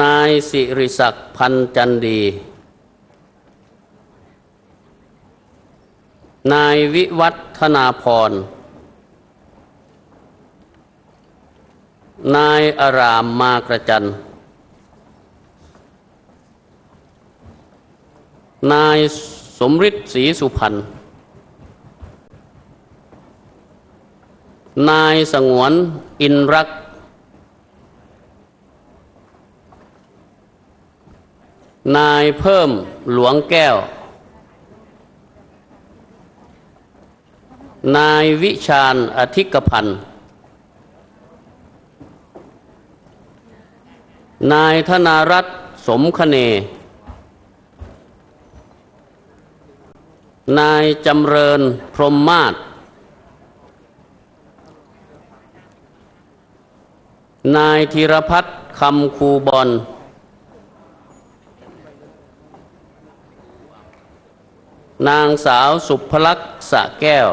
นายสิริศักดิ์พันจันดี นายวิวัฒนาพร นายอารามมากระจัน นายสมฤทธิ์ศรีสุพรรณ นายสงวนอินรัก นายเพิ่มหลวงแก้ว นายวิชาญอธิกพันธ์นายธนารัตน์สมคเน นายจำเริญพรมมาศนายธีรพัฒน์คำคูบอล นางสาวสุภลักษณ์สะแก้ว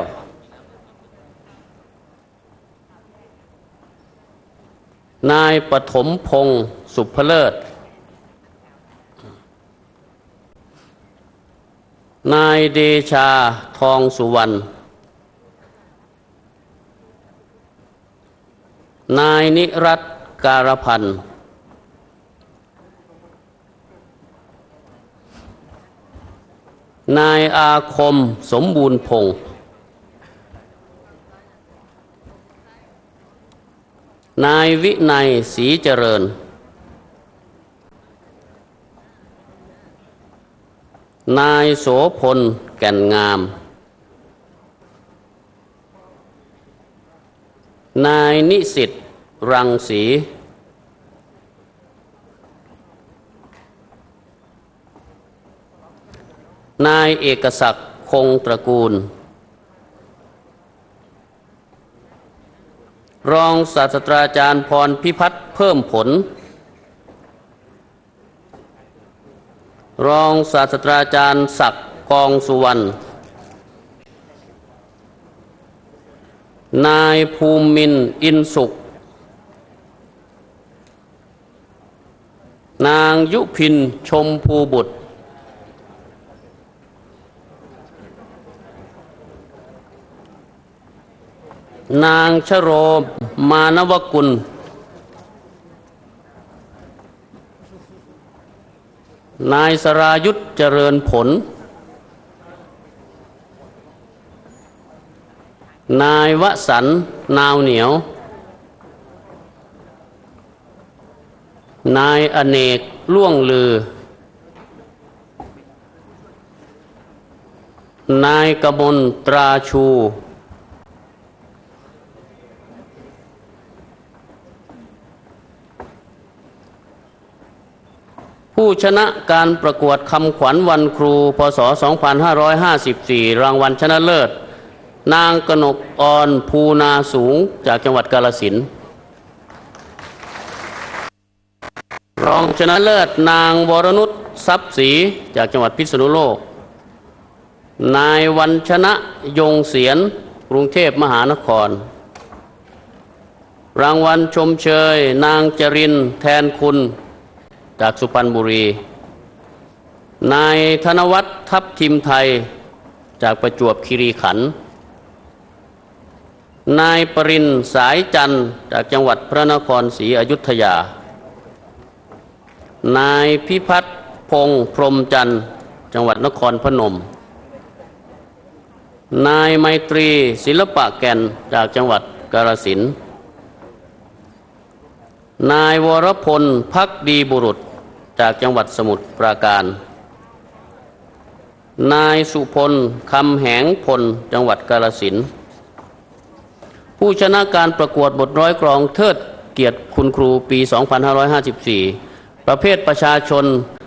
นายปฐมพงศ์สุภเลิศ นายเดชาทองสุวรรณ นายนิรัตการพันธ์ นายอาคมสมบูรณ์พงศ์นายวินัยศรีเจริญ นายโสพลแก่นงาม นายนิสิตรังสี นายเอกศักดิ์คงตระกูล รองศาสตราจารย์พรพิพัฒน์เพิ่มผล รองศาสตราจารย์ศักดิ์กองสุวรรณนายภูมินอินสุข นางยุพินชมพูบุตร นางชโรมมานวกุล นายสรายุทธเจริญผล นายวสันนาวเหนียว นายอเนกล่วงลือ นายกมลตราชู ผู้ชนะการประกวดคำขวัญวันครู พศ 2554 รางวัลชนะเลิศ นางกนกออนภูนาสูงจากจังหวัดกาลสินรองชนะเลิศ นางวรนุชทรัพย์ศรีจากจังหวัดพิษณุโลก นายวันชนะยงเสียนกรุงเทพมหานคร รางวัลชมเชย นางจรินแทนคุณ จากสุพรรณบุรี นายธนวัฒน์ทัพทิมไทยจากประจวบคีรีขันธ์นายปรินสายจันทร์จากจังหวัดพระนครศรีอยุธยา นายพิพัฒน์พงษ์พรหมจันทร์จังหวัดนครพนม นายไมตรีศิลปะแก่นจากจังหวัดกาฬสิน นายวรพลพักดีบุรุษ จากจังหวัดสมุทรปราการ นายสุพลคำแหงพลจังหวัดกาฬสินผู้ชนะการประกวดบทร้อยกรองเทิดเกียรติคุณครูปี 2554 ประเภทประชาชน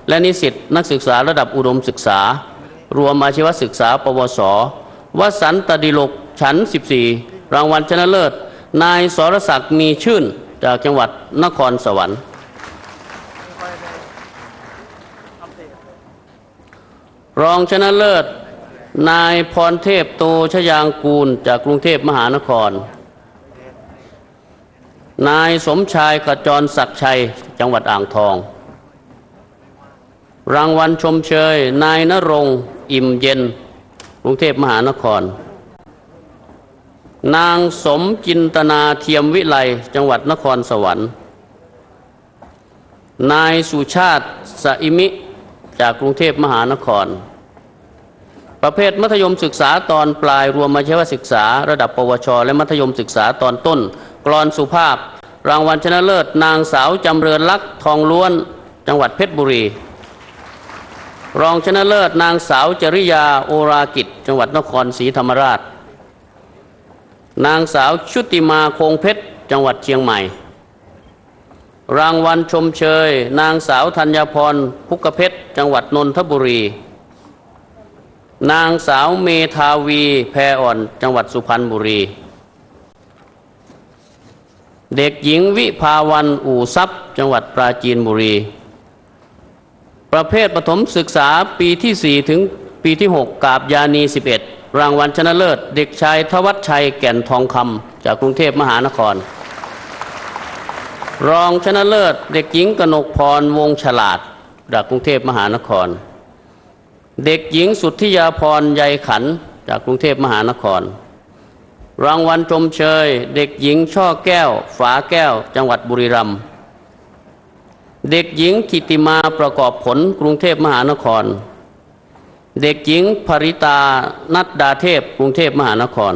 และนิสิตนักศึกษาระดับอุดมศึกษา รวมอาชีวศึกษา ปวส วสันตดิลกฉัน14 รางวัลชนะเลิศ นายสรศักดิ์มีชื่นจากจังหวัดนครสวรรค์ รองชนะเลิศ นายพรเทพโตชยางกูลจากกรุงเทพมหานคร นายสมชายขจรศักดิ์ชัยจังหวัดอ่างทอง รางวัลชมเชย นายนรงอิ่มเย็น กรุงเทพมหานคร นางสมจินตนาเทียมวิไลจังหวัดนครสวรรค์ นายสุชาติสอิมิ จากกรุงเทพมหานคร ประเภทมัธยมศึกษาตอนปลายรวมมาชีวศึกษา ระดับปวช และมัธยมศึกษาตอนต้น กรอนสุภาพ รางวัลชนะเลิศ นางสาวจำเริญลักษ์ทองล้วน จังหวัดเพชรบุรี รองชนะเลิศ นางสาวจริยาโอรากิจ จังหวัดนครศรีธรรมราช นางสาวชุติมาคงเพชรจังหวัดเชียงใหม่ รางวัลชมเชย นางสาวธัญพรพุกเพชร จังหวัดนนทบุรี นางสาวเมธาวีแพรอ่อน จังหวัดสุพรรณบุรี เด็กหญิงวิภาวันอู่ทรัพย์ จังหวัดปราจีนบุรี ประเภทปฐมศึกษาปีที่ 4 ถึงปีที่ 6 กาบยานี 11 รางวัลชนะเลิศ เด็กชายทวัชชัยแก่นทองคำจากกรุงเทพมหานคร รองชนะเลิศ เด็กหญิงกนกพรวงฉลาดจากกรุงเทพมหานคร เด็กหญิงสุทธิยาพรใยขันจากกรุงเทพมหานคร รางวัลชมเชย เด็กหญิงช่อแก้ว ฝาแก้ว จังหวัดบุรีรัมย์เด็กหญิงกิติมาประกอบผลกรุงเทพมหานคร เด็กหญิงภริตานัดดาเทพกรุงเทพมหานคร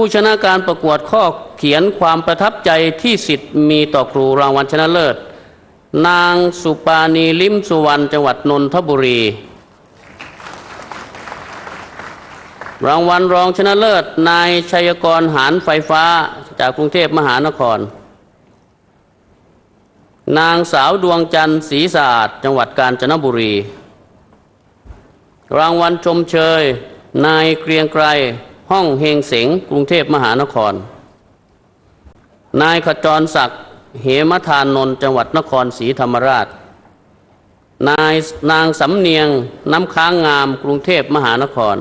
ผู้ชนะการประกวดข้อเขียนความประทับใจที่สิทธิ์มีต่อครูรางวัลชนะเลิศ นางสุปานีลิมสุวรรณจังหวัดนนทบุรี รางวัลรองชนะเลิศ นายชัยกรหานไฟฟ้าจากกรุงเทพมหานคร นางสาวดวงจันทร์ศรีสะอาดจังหวัดกาญจนบุรี รางวัลชมเชย นายเกรียงไกร ห้องเฮงเสงกรุงเทพมหานคร นายขจรศักดิ์เหมทานนนท์จังหวัดนครศรีธรรมราช นายนางสำเนียงน้ำค้างงามกรุงเทพมหานคร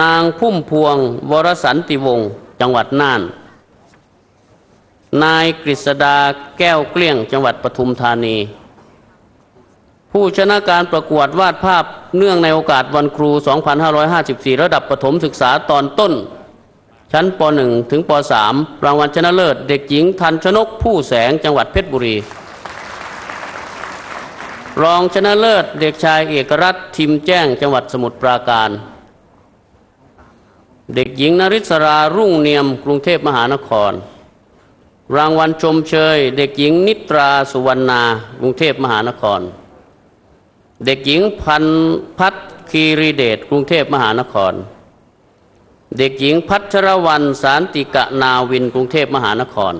นางพุ่มพวงวรสันติวงศ์จังหวัดน่าน นายกฤษดาแก้วเกลี้ยงจังหวัดปทุมธานี ผู้ชนะการประกวดวาดภาพเนื่องในโอกาสวันครู 2554 ระดับประถมศึกษาตอนต้น ชั้นป .1 ถึงป .3 รางวัลชนะเลิศ เด็กหญิงทันชนกผู้แสงจังหวัดเพชรบุรี รองชนะเลิศ เด็กชายเอกรัตน์ทิมแจ้งจังหวัดสมุทรปราการ เด็กหญิงนริศรารุ่งเนียมกรุงเทพมหานคร รางวัลชมเชย เด็กหญิงนิตราสุวรรณากรุงเทพมหานคร เด็กหญิงพันพัฒน์คีรีเดชกรุงเทพมหานคร เด็กหญิงพัชรวรรณสารติกะนาวินกรุงเทพมหานคร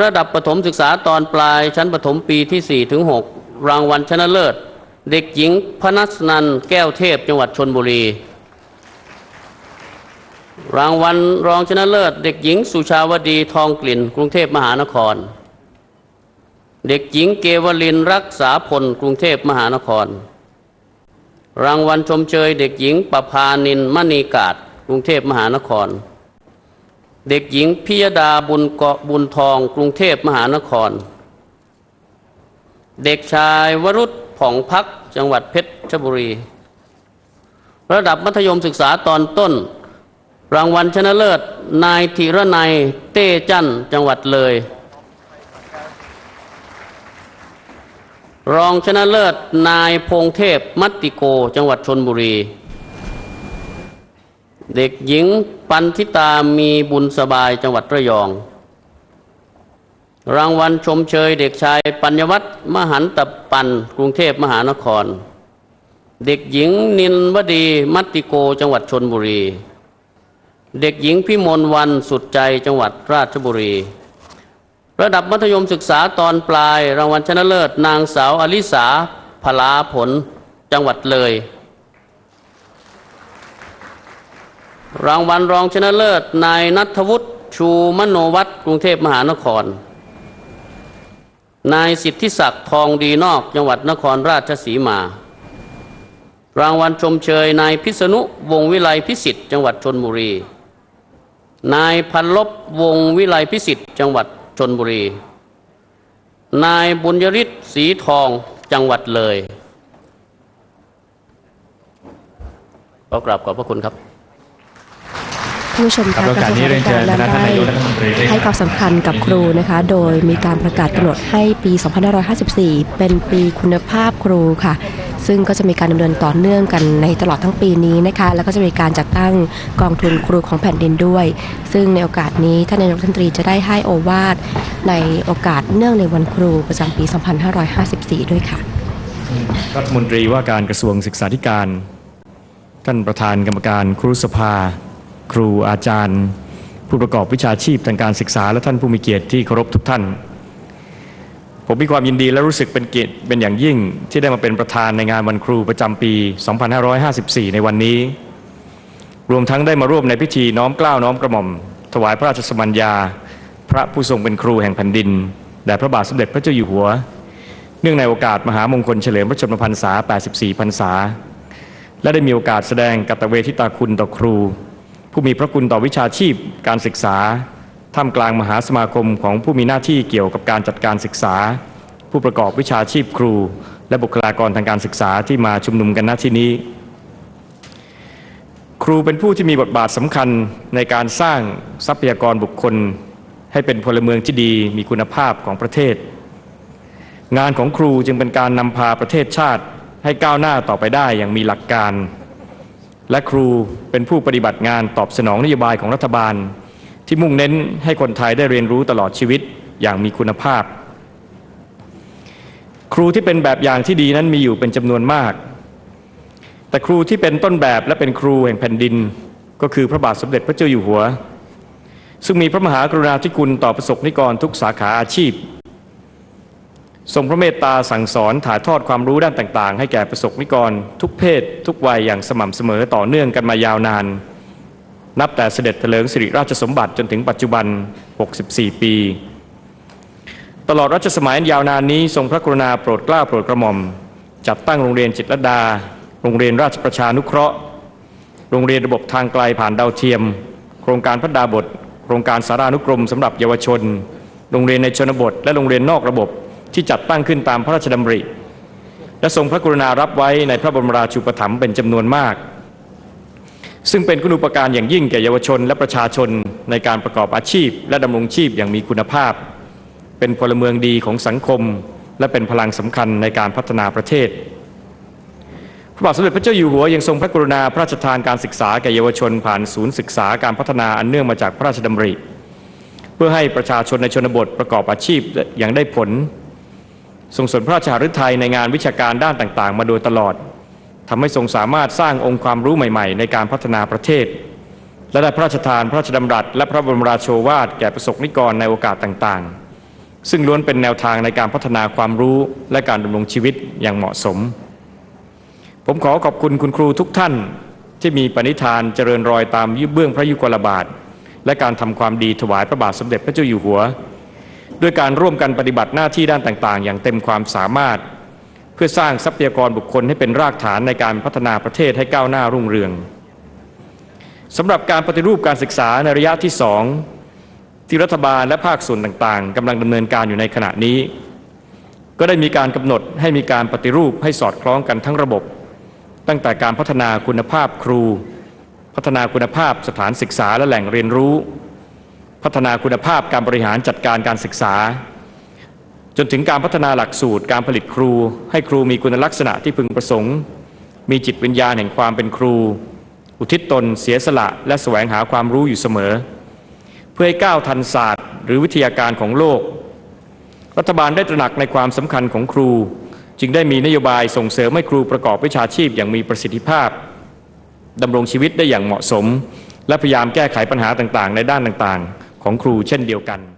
ระดับประถมศึกษาตอนปลายชั้นประถมปีที่ 4 ถึง 6 รางวัลชนะเลิศ เด็กหญิงพนัสนันแก้วเทพจังหวัดชนบุรี รางวัลรองชนะเลิศ เด็กหญิงสุชาวดีทองกลิ่นกรุงเทพมหานคร เด็กหญิงเกวลินรักษาพลกรุงเทพมหานคร รางวัลชมเชย เด็กหญิงประพานินมณีกาศกรุงเทพมหานคร เด็กหญิงพิยดาบุญเกาะบุญทองกรุงเทพมหานคร เด็กชายวรุษผ่องพักจังหวัดเพชรบุรี ระดับมัธยมศึกษาตอนต้น รางวัลชนะเลิศ นายธีรนัยเต้จันจังหวัดเลย รองชนะเลิศนายพงเทพมัตติโกจังหวัดชนบุรี เด็กหญิงปันทิตามีบุญสบายจังหวัดระยอง รางวัลชมเชยเด็กชายปัญญวัฒน์มหันตปันกรุงเทพมหานคร เด็กหญิงนินวดีมัตติโกจังหวัดชนบุรี เด็กหญิงพิมลวันสุดใจจังหวัดราชบุรี ระดับมัธยมศึกษาตอนปลาย รางวัลชนะเลิศ นางสาวอลิสาพลาผลจังหวัดเลย รางวัลรองชนะเลิศ นายนัทวุฒิชูมโนวัตรกรุงเทพมหานคร นายสิทธิศักดิ์ทองดีนอก จังหวัดนครราชสีมา รางวัลชมเชย นายพิษณุวงวิไลพิสิทธิ์จังหวัดชนบุรี นายพันลบวงวิไลพิสิทธิ์จังหวัด ชนบุรี นายบุญยริศสีทองจังหวัดเลยขอกราบขอบพระคุณครับท่านผู้ชมครัคะบโอกาสนี้เรียนเชิญกระทรวงคณะการท่านได้นายกรัฐมนตรีได้ให้ความสำคัญกับครูนะคะ โดยมีการประกาศกำหนดให้ปี 2554 เป็นปีคุณภาพครูค่ะ ซึ่งก็จะมีการดำเนินต่อเนื่องกันในตลอดทั้งปีนี้นะคะแล้วก็จะมีการจัดตั้งกองทุนครูของแผ่นดินด้วย ซึ่งในโอกาสนี้ท่านนายกรัฐมนตรีจะได้ให้โอวาทในโอกาสเนื่องในวันครูประจำปี 2554 ด้วยค่ะ รัฐมนตรีว่าการกระทรวงศึกษาธิการ ท่านประธานกรรมการครูสภา ครูอาจารย์ ผู้ประกอบวิชาชีพทางการศึกษาและท่านผู้มีเกียรติที่เคารพทุกท่าน ผมมีความยินดีและรู้สึกเป็นเกียรติเป็นอย่างยิ่งที่ได้มาเป็นประธานในงานวันครูประจำปี 2554 ในวันนี้ รวมทั้งได้มาร่วมในพิธีน้อมกล้าวน้อมกระหม่อม ถวายพระราชสมัญญา พระผู้ทรงเป็นครูแห่งแผ่นดินแด่พระบาทสมเด็จพระเจ้าอยู่หัว เนื่องในโอกาสมหามงคลเฉลิมพระชนมพรรษา 84 พรรษา และได้มีโอกาสแสดงกตเวทิตาคุณต่อครู ผู้มีพระคุณต่อวิชาชีพการศึกษา ท่ามกลางมหาสมาคมของผู้มีหน้าที่เกี่ยวกับการจัดการศึกษา ผู้ประกอบวิชาชีพครู และบุคลากรทางการศึกษาที่มาชุมนุมกันณที่นี้ ครูเป็นผู้ที่มีบทบาทสำคัญในการสร้างทรัพยากรบุคคล ให้เป็นพลเมืองที่ดีมีคุณภาพของประเทศ งานของครูจึงเป็นการนำพาประเทศชาติให้ก้าวหน้าต่อไปได้อย่างมีหลักการ และครูเป็นผู้ปฏิบัติงานตอบสนองนโยบายของรัฐบาล ที่มุ่งเน้นให้คนไทยได้เรียนรู้ตลอดชีวิตอย่างมีคุณภาพ ครูที่เป็นแบบอย่างที่ดีนั้นมีอยู่เป็นจำนวนมาก แต่ครูที่เป็นต้นแบบและเป็นครูแห่งแผ่นดิน ก็คือพระบาทสมเด็จพระเจ้าอยู่หัว ซึ่งมีพระมหากรุณาธิคุณต่อประสบนิกรทุกสาขาอาชีพ ทรงพระเมตตาสั่งสอนถ่ายทอดความรู้ด้านต่าง ๆ ให้แก่ประสบนิกร ทุกเพศ ทุกวัยอย่างสม่ำเสมอต่อเนื่องกันมายาวนานนั นับแต่เสด็จเถลิงสิริราชสมบัติจนถึงปัจจุบัน 64 ปี ตลอดรัชสมัยอันยาวนานนี้ทรงพระกรุณาโปรดเกล้าโปรดกระหม่อม จัดตั้งโรงเรียนจิตรดา โรงเรียนราชประชานุเคราะห์ โรงเรียนระบบทางไกลผ่านดาวเทียม โครงการพัฒนาบท โครงการสารานุกรมสำหรับเยาวชน โรงเรียนในชนบท และโรงเรียนนอกระบบที่จัดตั้งขึ้นตามพระราชดำริ และทรงพระกรุณารับไว้ในพระบรมราชูปถัมภ์เป็นจำนวนมาก ซึ่งเป็นคุณูปการอย่างยิ่งแก่เยาวชนและประชาชนในการประกอบอาชีพ และดำรงชีพอย่างมีคุณภาพ เป็นพลเมืองดีของสังคม และเป็นพลังสำคัญในการพัฒนาประเทศพระบาทสมเด็จพระเจ้าอยู่หัวยังทรงพระกรุณาพระราชทานการศึกษาแก่เยาวชนผ่านศูนย์ศึกษาการพัฒนาอันเนื่องมาจากพระราชดำริ เพื่อให้ประชาชนในชนบทประกอบอาชีพอย่างได้ผล ทรงสนพระราชหฤทัยในงานวิชาการด้านต่าง ๆ มาโดยตลอด ทำให้ทรงสามารถสร้างองค์ความรู้ใหม่ๆ ในการพัฒนาประเทศ และได้พระราชทานพระราชดำรัส และพระบรมราโชวาทแก่ประสบนิกรในโอกาสต่างๆ ซึ่งล้วนเป็นแนวทางในการพัฒนาความรู้และการดำรงชีวิตอย่างเหมาะสม ผมขอขอบคุณคุณครูทุกท่านที่มีปณิธานเจริญรอยตามยุเบื้องพระยุคลบาท และการทำความดีถวายพระบาทสมเด็จพระเจ้าอยู่หัว ด้วยการร่วมกันปฏิบัติหน้าที่ด้านต่างๆ อย่างเต็มความสามารถ เพื่อสร้างทรัพยากรบุคคลให้เป็นรากฐานในการพัฒนาประเทศให้ก้าวหน้ารุ่งเรืองสำหรับการปฏิรูปการศึกษาในระยะที่สองที่รัฐบาลและภาคส่วนต่างๆกำลังดำเนินการอยู่ในขณะนี้ ก็ได้มีการกำหนดให้มีการปฏิรูปให้สอดคล้องกันทั้งระบบ ตั้งแต่การพัฒนาคุณภาพครู พัฒนาคุณภาพสถานศึกษาและแหล่งเรียนรู้ พัฒนาคุณภาพการบริหารจัดการการศึกษา จนถึงการพัฒนาหลักสูตรการผลิตครู ให้ครูมีคุณลักษณะที่พึงประสงค์ มีจิตวิญญาณแห่งความเป็นครู อุทิศตน เสียสละ และแสวงหาความรู้อยู่เสมอ เพื่อให้ก้าวทันศาสตร์ หรือวิทยาการของโลก รัฐบาลได้ตระหนักในความสำคัญของครู จึงได้มีนโยบายส่งเสริมให้ครูประกอบวิชาชีพอย่างมีประสิทธิภาพดำรงชีวิตได้อย่างเหมาะสม และพยายามแก้ไขปัญหาต่างๆ ในด้านต่างๆ ของครูเช่นเดียวกัน